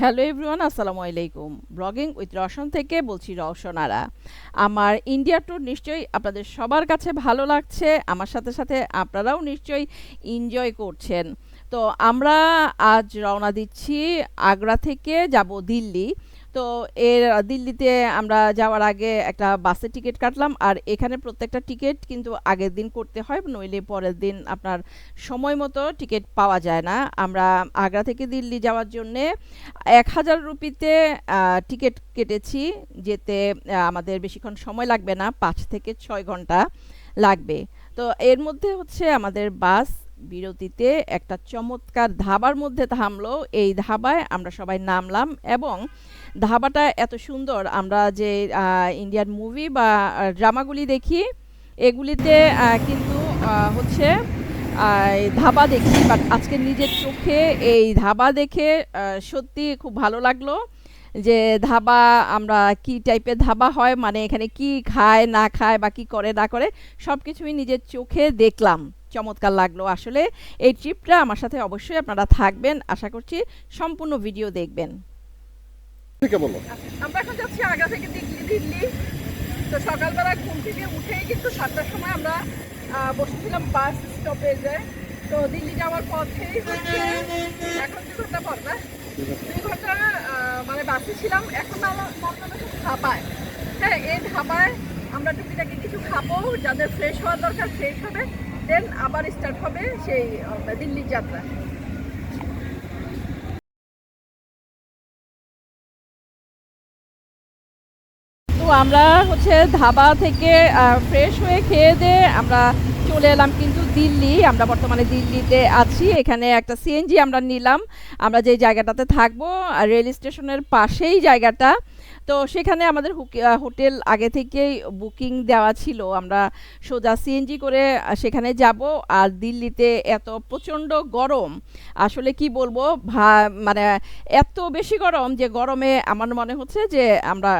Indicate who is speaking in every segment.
Speaker 1: Hello everyone, আসসালামু আলাইকুম। Blogging with Roshan থেকে বলছি রওশনারা। আমার ইন্ডিয়া ট্যুর নিশ্চয়ই আপনাদের সবার কাছে ভালো লাগছে, আমার সাথে সাথে আপনারাও নিশ্চয়ই এনজয় করছেন। তো আমরা আজ রওনা দিচ্ছি আগ্রা থেকে, যাব দিল্লি। তো এর দিল্লিতে আমরা যাওয়ার আগে একটা বাসের টিকিট কাটলাম। আর এখানে প্রত্যেকটা টিকিট কিন্তু আগের দিন করতে হয়, নইলে পরের দিন আপনার সময় মতো টিকিট পাওয়া যায় না। আমরা আগ্রা থেকে দিল্লি যাওয়ার জন্যে এক হাজার রুপিতে টিকিট কেটেছি, যেতে আমাদের বেশিক্ষণ সময় লাগবে না, পাঁচ থেকে ছয় ঘণ্টা লাগবে। তো এর মধ্যে হচ্ছে আমাদের বাস বিরতিতে একটা চমৎকার ধাবার মধ্যে থামলো। এই ধাবায় আমরা সবাই নামলাম এবং ধাবাটা এত সুন্দর। আমরা যে ইন্ডিয়ান মুভি বা ড্রামাগুলি দেখি, এগুলিতে কিন্তু হচ্ছে ধাবা দেখি বাট আজকে নিজের চোখে এই ধাবা দেখে সত্যি খুব ভালো লাগল যে, ধাবা আমরা কি টাইপের ধাবা হয় মানে এখানে কি খায়, না খায়, বা কি করে, না করে সব কিছুই নিজের চোখে দেখলাম। চমৎকার লাগল আসলে। এই ট্রিপটা আমার সাথে অবশ্যই আপনারা থাকবেন। আশা করছি সম্পূর্ণ ভিডিও দেখবেন।
Speaker 2: থেকে বলো।
Speaker 1: আমরা এখন যাচ্ছি আগ্রা থেকে দিল্লি দিল্লি। তো সকালবেলা ঘুম থেকে উঠেই কিন্তু সাতটার সময় আমরা বসেছিলাম বাস স্টপেজে। তো দিল্লি যাওয়ার পথেই এখন দু ঘণ্টা পর না? দুই ঘণ্টা মানে বাসে ছিলাম, এখন নামলাম ধাবায় হ্যাঁ এই ধাবায় আমরা টুকিটাকি কিছু খাব, যাদের ফ্রেশ হওয়ার দরকার ফ্রেশ হবে দেন আবার স্টার্ট হবে সেই দিল্লির যাত্রা। আমরা হচ্ছে ধাবা থেকে ফ্রেশ হয়ে খেয়ে দিয়ে আমরা চলে এলাম কিন্তু দিল্লি। আমরা বর্তমানে দিল্লিতে আছি। এখানে একটা সিএনজি আমরা নিলাম। আমরা যে জায়গাটাতে থাকব, রেল স্টেশনের পাশেই জায়গাটা। তো সেখানে আমাদের হোটেল আগে থেকেই বুকিং দেওয়া ছিল। আমরা সোজা সিএনজি করে সেখানে যাব। আর দিল্লিতে এত প্রচণ্ড গরম, আসলে কি বলব? মানে এত বেশি গরম যে গরমে আমার মনে হচ্ছে যে আমরা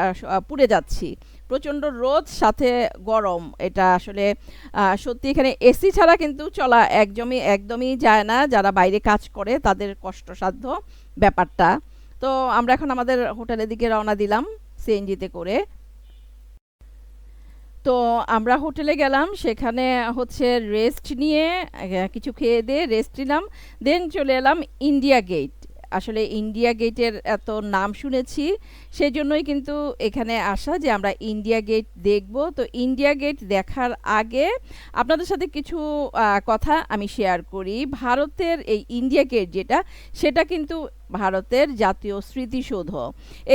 Speaker 1: পুড়ে যাচ্ছি। প্রচণ্ড রোদ, সাথে গরম। এটা আসলে সত্যি এখানে এসি ছাড়া কিন্তু চলা একদমই একদমই যায় না। যারা বাইরে কাজ করে তাদের কষ্টসাধ্য ব্যাপারটা। তো আমরা এখন আমাদের হোটেলের দিকে রওনা দিলাম। সিএনজিতে করে। তো আমরা হোটেলে গেলাম, সেখানে হচ্ছে রেস্ট নিয়ে কিছু খেয়ে দিয়ে রেস্ট নিলাম দেন চলে এলাম ইন্ডিয়া গেট আসলে ইন্ডিয়া গেটের এত নাম শুনেছি সেই জন্যই কিন্তু এখানে আসা যে আমরা ইন্ডিয়া গেট দেখব। তো ইন্ডিয়া গেট দেখার আগে আপনাদের সাথে কিছু কথা আমি শেয়ার করি। ভারতের এই ইন্ডিয়া গেট যেটা, সেটা কিন্তু ভারতের জাতীয় স্মৃতিসৌধ।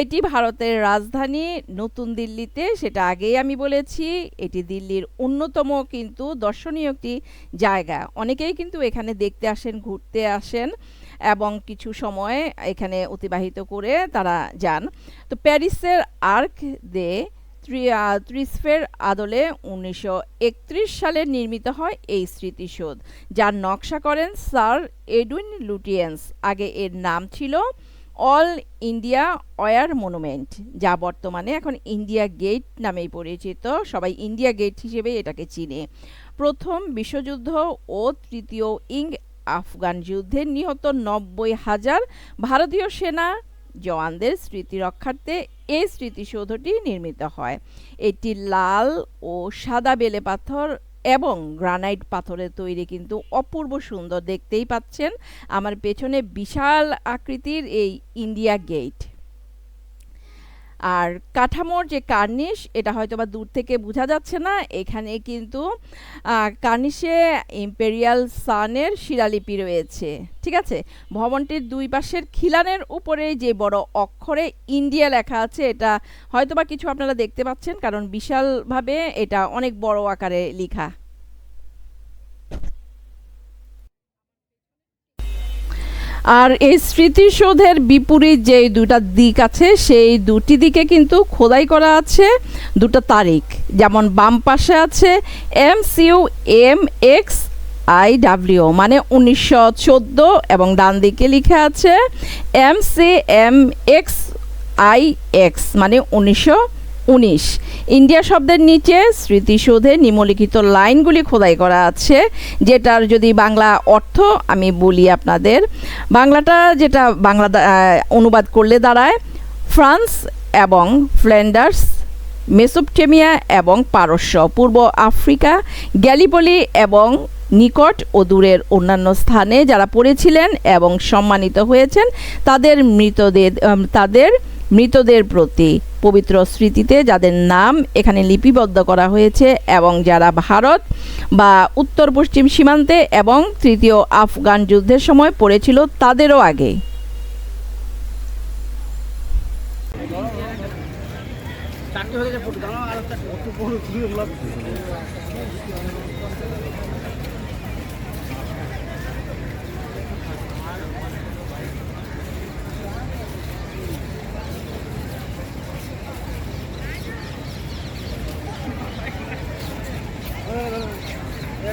Speaker 1: এটি ভারতের রাজধানী, নতুন দিল্লিতে, সেটা আগেই আমি বলেছি। এটি দিল্লির অন্যতম কিন্তু দর্শনীয় একটি জায়গা। অনেকেই কিন্তু এখানে দেখতে আসেন, ঘুরতে আসেন। এবং কিছু সময় এখানে অতিবাহিত করে তারা যান। তো প্যারিসের আর্ক দে ত্রিসফের আদলে উনিশশো একত্রিশ সালে নির্মিত হয় এই স্মৃতিসৌধ, যার নকশা করেন স্যার এডুইন লুটিয়েন্স। আগে এর নাম ছিল অল ইন্ডিয়া অয়ার মনুমেন্ট, যা বর্তমানে এখন ইন্ডিয়া গেট নামেই পরিচিত। সবাই ইন্ডিয়া গেট হিসেবে এটাকে চিনে। প্রথম বিশ্বযুদ্ধ ও তৃতীয় ইং আফগান যুদ্ধে নিহত নব্বই হাজার ভারতীয় সেনা জওয়ানদের স্মৃতি রক্ষার্থে এই স্মৃতিসৌধটি নির্মিত হয়। এটি লাল ও সাদা বেলে পাথর এবং গ্রানাইট পাথরের তৈরি কিন্তু অপূর্ব সুন্দর দেখতেই পাচ্ছেন। আমার পেছনে বিশাল আকৃতির এই ইন্ডিয়া গেট। আর কাঠামোর যে কার্নিশ, এটা হয়তো বা দূর থেকে বোঝা যাচ্ছে না। এখানে কিন্তু কার্নিশে ইম্পেরিয়াল সানের শিলালিপি রয়েছে, ঠিক আছে? ভবনটির দুই পাশের খিলানের উপরে যে বড় অক্ষরে ইন্ডিয়া লেখা আছে, এটা হয়তো বা কিছু আপনারা দেখতে পাচ্ছেন, কারণ বিশালভাবে এটা অনেক বড় আকারে লেখা। আর এই স্মৃতিসৌধের বিপরীত যে দুটা দিক আছে, সেই দুটি দিকে কিন্তু খোদাই করা আছে দুটো তারিখ। যেমন বাম পাশে আছে M C M X I W মানে উনিশশো চোদ্দ, এবং ডান দিকে লিখে আছে M C M X I X মানে উনিশশো উনিশ। ইন্ডিয়া শব্দের নিচে স্মৃতিসৌধে নিম্নলিখিত লাইনগুলি খোদাই করা আছে, যেটার যদি বাংলা অর্থ, আমি বলি আপনাদের, বাংলাটা যেটা বাংলা অনুবাদ করলে দাঁড়ায়, ফ্রান্স এবং ফ্ল্যান্ডার্স, মেসোপটেমিয়া এবং পারস্য, পূর্ব আফ্রিকা, গ্যালিপলি এবং নিকট ও দূরের অন্যান্য স্থানে যারা পড়েছিলেন এবং সম্মানিত হয়েছেন, তাদের মৃতদের তাদের মৃতদের প্রতি পবিত্র স্মৃতিতে যাদের নাম এখানে লিপিবদ্ধ করা হয়েছে এবং যারা ভারত বা উত্তর পশ্চিম সীমান্তে এবং তৃতীয় আফগান যুদ্ধের সময় পড়েছিল তাদেরও আগে।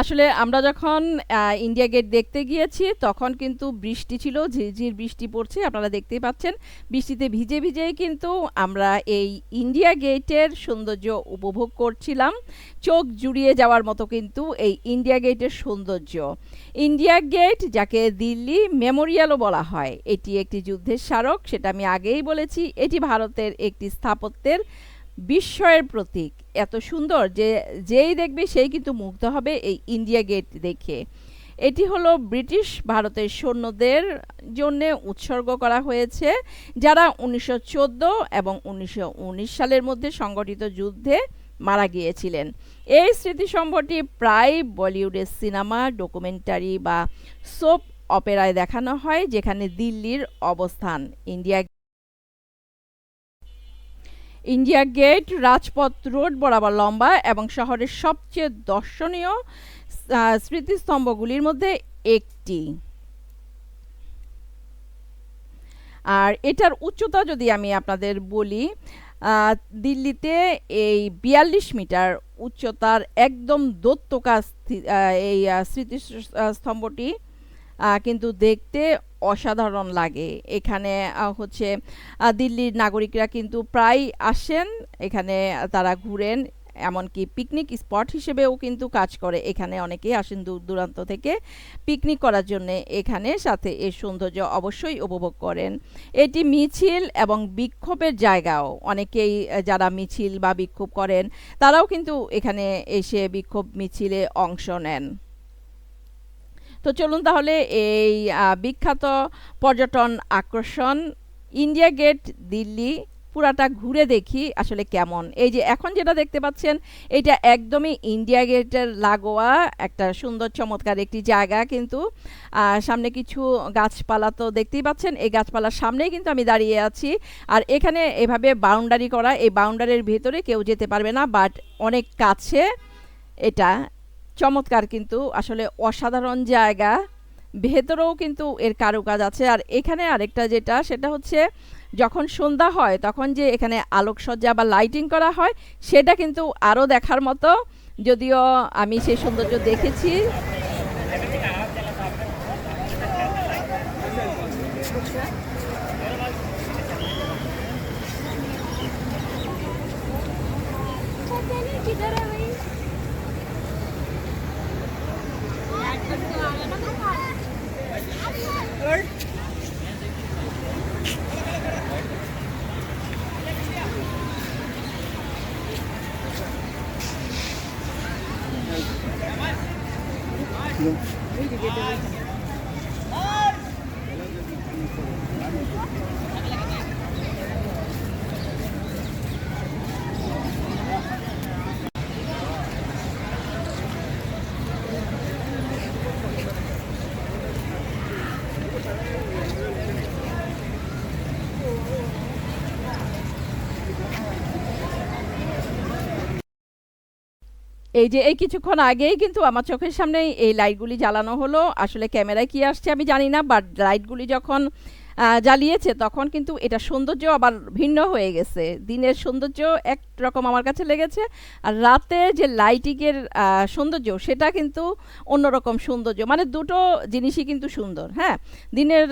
Speaker 1: আসলে আমরা যখন ইন্ডিয়া গেট দেখতে গিয়েছি, তখন কিন্তু বৃষ্টি ছিল, ঝিরঝির বৃষ্টি পড়ছে, আপনারা দেখতেই পাচ্ছেন। বৃষ্টিতে ভিজে ভিজেই কিন্তু আমরা এই ইন্ডিয়া গেটের সৌন্দর্য উপভোগ করছিলাম। চোখ জুড়িয়ে যাওয়ার মতো কিন্তু এই ইন্ডিয়া গেটের সৌন্দর্য। ইন্ডিয়া গেট যাকে দিল্লি মেমোরিয়ালও বলা হয়, এটি একটি যুদ্ধের স্মারক, সেটা আমি আগেই বলেছি, এটি ভারতের একটি স্থাপত্যের বিস্ময়ের প্রতীক। এত সুন্দর যে, যেই দেখবে সেই কিন্তু মুগ্ধ হবে এই ইন্ডিয়া গেট দেখে। এটি হলো ব্রিটিশ ভারতের সৈন্যদের জন্য উৎসর্গ করা হয়েছে, যারা উনিশশো চোদ্দ এবং উনিশশো উনিশ সালের মধ্যে সংগঠিত যুদ্ধে মারা গিয়েছিলেন। এই স্মৃতিসম্ভটি প্রায় বলিউডের সিনেমা, ডকুমেন্টারি বা সোপ অপেরায় দেখানো হয়, যেখানে দিল্লির অবস্থান, India India Gate, Rajpath Road বরাবর লম্বা এবং শহরের সবচেয়ে দর্শনীয় স্মৃতিস্তম্ভগুলির মধ্যে একটি। আর এটার উচ্চতা যদি আমি আপনাদের বলি দিল্লিতে এই বিয়াল্লিশ মিটার উচ্চতার একদম দত্তকা এই স্মৃতিস্তম্ভটি কিন্তু দেখতে অসাধারণ লাগে। এখানে হচ্ছে দিল্লির নাগরিকরা কিন্তু প্রায় আসেন, এখানে তারা ঘুরেন, এমনকি পিকনিক স্পট হিসেবেও কিন্তু কাজ করে। এখানে অনেকেই আসেন দূর দূরান্ত থেকে পিকনিক করার জন্য। এখানে সাথে এর সৌন্দর্য অবশ্যই উপভোগ করেন। এটি মিছিল এবং বিক্ষোভের জায়গাও। অনেকেই যারা মিছিল বা বিক্ষোভ করেন, তারাও কিন্তু এখানে এসে বিক্ষোভ মিছিলে অংশ নেন। তো চলুন তাহলে এই বিখ্যাত পর্যটন আকর্ষণ, ইন্ডিয়া গেট, দিল্লি, পুরাটা ঘুরে দেখি আসলে কেমন। এই যে এখন যেটা দেখতে পাচ্ছেন, এটা একদমই ইন্ডিয়া গেটের লাগোয়া, একটা সুন্দর চমৎকার একটি জায়গা কিন্তু। সামনে কিছু গাছপালা তো দেখতেই পাচ্ছেন, এই গাছপালার সামনেই কিন্তু আমি দাঁড়িয়ে আছি। আর এখানে এভাবে বাউন্ডারি করা, এই বাউন্ডারির ভেতরে কেউ যেতে পারবে না, বাট অনেক কাছে এটা চমৎকার কিন্তু। আসলে অসাধারণ জায়গা। ভেতরেও কিন্তু এর কারুকাজ আছে। আর এখানে আরেকটা যেটা, সেটা হচ্ছে যখন সন্ধ্যা হয়, তখন যে এখানে আলোকসজ্জা বা লাইটিং করা হয়, সেটা কিন্তু আরও দেখার মতো। যদিও আমি সেই সৌন্দর্য দেখেছি।
Speaker 3: Ờ, Thank you.
Speaker 1: এই যে, এই কিছুক্ষণ আগেই কিন্তু আমার চোখের সামনে এই লাইটগুলি জ্বালানো হলো। আসলে ক্যামেরায় কি আসছে আমি জানি না বাট লাইটগুলি যখন জ্বালিয়েছে তখন কিন্তু এটা সৌন্দর্য আবার ভিন্ন হয়ে গেছে। দিনের সৌন্দর্য একরকম আমার কাছে লেগেছে আর রাতে যে লাইটিংয়ের সৌন্দর্য সেটা কিন্তু অন্যরকম সৌন্দর্য। মানে দুটো জিনিসই কিন্তু সুন্দর হ্যাঁ? দিনের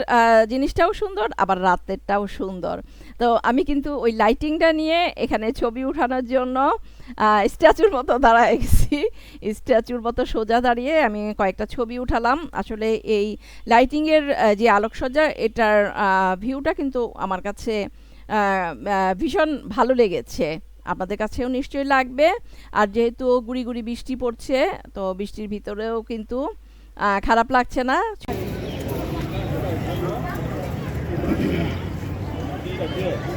Speaker 1: জিনিসটাও সুন্দর আবার রাতেরটাও সুন্দর। তো আমি কিন্তু ওই লাইটিংটা নিয়ে এখানে ছবি ওঠানোর জন্য স্ট্যাচুর মতো দাঁড়ায় গেছি স্ট্যাচুর মতো সোজা দাঁড়িয়ে আমি কয়েকটা ছবি উঠালাম। আসলে এই লাইটিংয়ের যে আলোকসজ্জা, এটার ভিউটা কিন্তু আমার কাছে ভীষণ ভালো লেগেছে। আপনাদের কাছেও নিশ্চয়ই লাগবে। আর যেহেতু গুড়ি গুড়ি বৃষ্টি পড়ছে, তো বৃষ্টির ভিতরেও কিন্তু খারাপ লাগছে না।
Speaker 4: Yeah.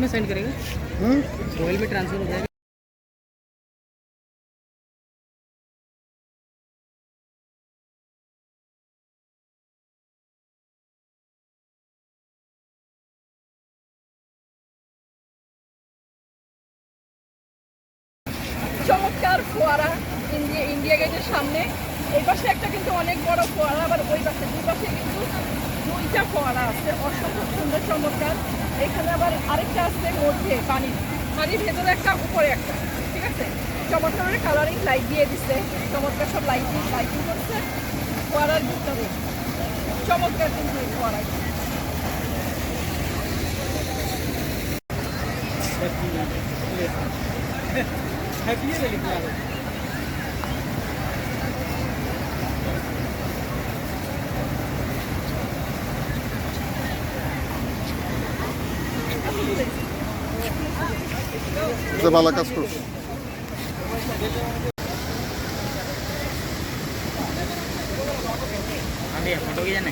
Speaker 4: में सेंड करेगा मोबाइल में ट्रांसफर हो जाएगा
Speaker 1: চমৎকার ফোয়ারা ইন্ডিয়া ইন্ডিয়া গেটের সামনে এই পাশে একটা কিন্তু অনেক বড় ফোয়ারা আবার ওই পাশে দুই পাশে কিন্তু ওইটা ফোয়ারা আছে অসম্ভব সুন্দর চমৎকার এখানে আবার আরেকটা আছে মধ্যে পানি পানির ভেতরে একটা উপরে একটা ঠিক আছে চমৎকার কালারিং লাইট দিয়ে দিচ্ছে চমৎকার সব লাইট দিয়ে লাইটিং করছে ফোয়ারার ভিতরে চমৎকার কিন্তু এই ফোয়ারা
Speaker 4: হ্যাপি হ্যাপি
Speaker 2: যে ভালো কাজ করছে।
Speaker 4: ফটো কি
Speaker 2: জানে?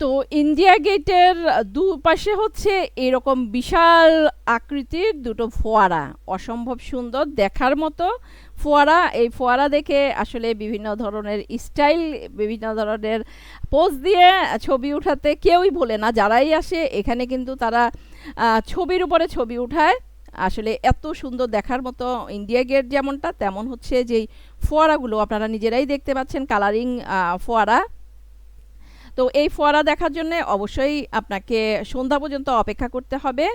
Speaker 1: তো ইন্ডিয়া গেটের দুপাশে হচ্ছে এরকম বিশাল আকৃতির দুটো ফোয়ারা। অসম্ভব সুন্দর দেখার মতো ফোয়ারা। এই ফোয়ারা দেখে আসলে বিভিন্ন ধরনের স্টাইল, বিভিন্ন ধরনের পোজ দিয়ে ছবি উঠাতে কেউই ভোলে না। যারাই আসে, এখানে কিন্তু তারা ছবির উপরে ছবি উঠায়। আসলে এত সুন্দর দেখার মতো ইন্ডিয়া গেট যেমনটা, তেমন হচ্ছে যেই ফোয়ারাগুলো আপনারা নিজেরাই দেখতে পাচ্ছেন কালারিং ফোয়ারা। তো এই ফোয়ারা দেখার জন্য অবশ্যই আপনাকে সন্ধ্যা পর্যন্ত অপেক্ষা করতে হবে।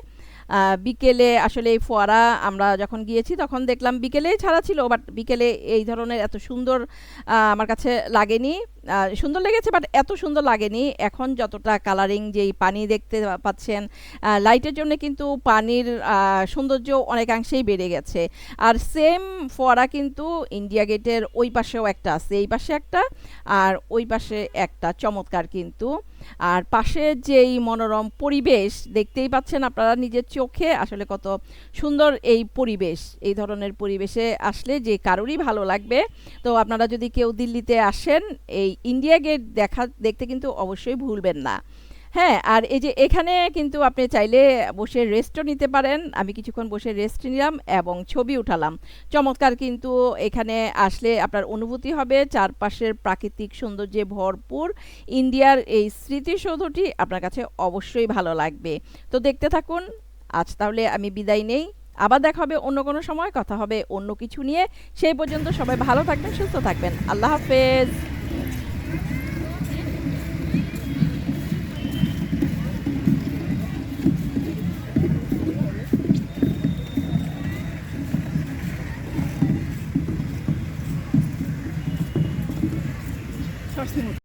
Speaker 1: বিকেলে আসলে এই ফোয়ারা আমরা যখন গিয়েছি তখন দেখলাম বিকেলেই ছাড়া ছিল, বাট বিকেলে এই ধরনের এত সুন্দর আমার কাছে লাগেনি। সুন্দর লেগেছে বাট এত সুন্দর লাগেনি। এখন যতটা কালারিং যেই পানি দেখতে পাচ্ছেন লাইটের জন্য কিন্তু পানির সৌন্দর্য অনেকাংশেই বেড়ে গেছে। আর সেম ফোয়ারা কিন্তু ইন্ডিয়া গেটের ওই পাশেও একটা আছে। এই পাশে একটা, আর ওই পাশে একটা। চমৎকার কিন্তু। আর পাশে যেই মনোরম পরিবেশ দেখতেই পাচ্ছেন আপনারা নিজের চোখে, আসলে কত সুন্দর এই পরিবেশ। এই ধরনের পরিবেশে আসলে যে কারোরই ভালো লাগবে। তো আপনারা যদি কেউ দিল্লিতে আসেন এই ইন্ডিয়া গেট দেখা, দেখতে কিন্তু অবশ্যই ভুলবেন না। হ্যাঁ আর এই যে এখানে কিন্তু আপনি চাইলে বসে রেস্টও নিতে পারেন। আমি কিছুক্ষণ বসে রেস্ট নিলাম এবং ছবি উঠালাম। চমৎকার কিন্তু এখানে আসলে আপনার অনুভূতি হবে। চারপাশের প্রাকৃতিক সৌন্দর্যে ভরপুর ইন্ডিয়ার এই স্মৃতিসৌধটি আপনার কাছে অবশ্যই ভালো লাগবে। তো দেখতে থাকুন, আজ তাহলে আমি বিদায় নেই। আবার দেখা হবে অন্য কোনো সময়, কথা হবে অন্য কিছু নিয়ে। সেই পর্যন্ত সবাই ভালো থাকবেন, সুস্থ থাকবেন। আল্লাহ হাফেজ।